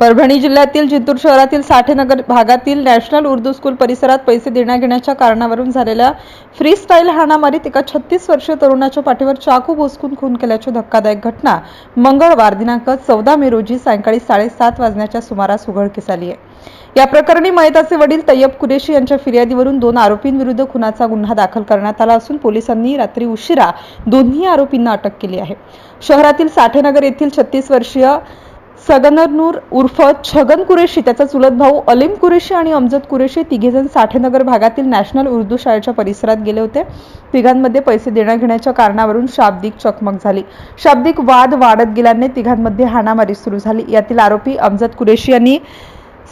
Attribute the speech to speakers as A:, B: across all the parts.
A: परभणी जिल्ह्यातील जिंतूर शहरातील साठेनगर भागातील नॅशनल उर्दू स्कूल परिसरात पैसे देण्याघेण्याच्या कारणावरून झालेल्या फ्री स्टाईल हाणामारीत एका छत्तीस वर्षीय तरुणाच्या पाठीवर चाकू भोसकून खून केल्याची धक्कादायक घटना मंगळवार दिनांक चौदा मे रोजी सायंकाळी साडेसात वाजण्याच्या सुमारास उघडकीस आली आहे. या प्रकरणी मयताचे वडील तय्यब कुरेशी यांच्या फिर्यादीवरून दोन आरोपींविरुद्ध खुनाचा गुन्हा दाखल करण्यात आला असून पोलिसांनी रात्री उशिरा दोन्ही आरोपींना अटक केली आहे. शहरातील साठेनगर येथील छत्तीस वर्षीय सगनरनूर उर्फ छगन कुरेशी त्याचा चुलत भाऊ अलीम कुरेशी आणि अमजद कुरेशी तिघेजण साठेनगर भागातील नॅशनल उर्दू शाळेच्या परिसरात गेले होते. तिघांमध्ये पैसे देण्याघेण्याच्या कारणावरून शाब्दिक चकमक झाली. शाब्दिक वाद वाढत गेल्याने तिघांमध्ये हाणामारी सुरू झाली. यातील आरोपी अमजद कुरेशी यांनी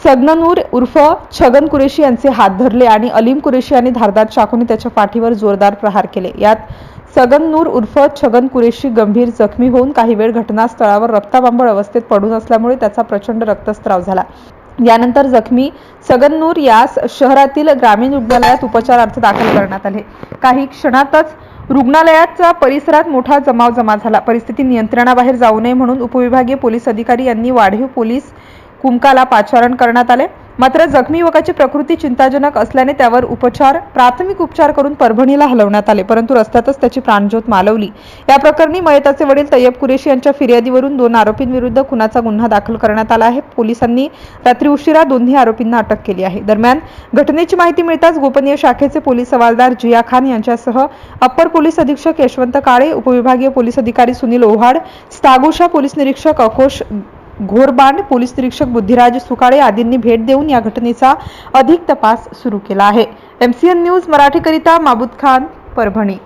A: सगननूर उर्फ छगन कुरेशी यांचे हात धरले आणि अलीम कुरेशी यांनी धारदार चाकूने त्याच्या पाठीवर जोरदार प्रहार केले. यात सगननूर उर्फ छगन कुरेशी गंभीर जखमी होऊन काही वेळ घटनास्थळावर रक्ताबांबळ अवस्थेत पडून असल्यामुळे त्याचा प्रचंड रक्तस्त्राव झाला. यानंतर जखमी सगननूर यास शहरातील ग्रामीण रुग्णालयात उपचारार्थ दाखल करण्यात आले. काही क्षणातच रुग्णालयाच्या परिसरात मोठा जमाव जमा झाला. परिस्थिती नियंत्रणाबाहेर जाऊ नये म्हणून उपविभागीय पोलीस अधिकारी यांनी वाढीव पोलीस कुमकाला पाचारण करण्यात आले. मात्र जखमी युवकाची प्रकृती चिंताजनक असल्याने त्यावर उपचार प्राथमिक उपचार करून परभणीला हलवण्यात आले परंतु रस्त्यातच त्याची प्राणज्योत मालवली. या प्रकरणी मयताचे वडील तय्यब कुरेशी यांच्या फिर्यादीवरून दोन आरोपींविरुद्ध खुनाचा गुन्हा दाखल करण्यात आला आहे. पोलिसांनी रात्री उशिरा दोन्ही आरोपींना अटक केली आहे. दरम्यान घटनेची माहिती मिळताच गोपनीय शाखेचे पोलीस हवालदार जिया खान यांच्यासह अप्पर पोलीस अधीक्षक यशवंत काळे उपविभागीय पोलीस अधिकारी सुनील ओहाड स्थागोशा पोलीस निरीक्षक अकोश घोरबांड पोलीस निरीक्षक बुद्धिराज सुकाळे आदींनी भेट देऊन या घटनेचा अधिक तपास सुरू केला आहे. एमसीएन न्यूज मराठीकरिता माबूद खान परभणी.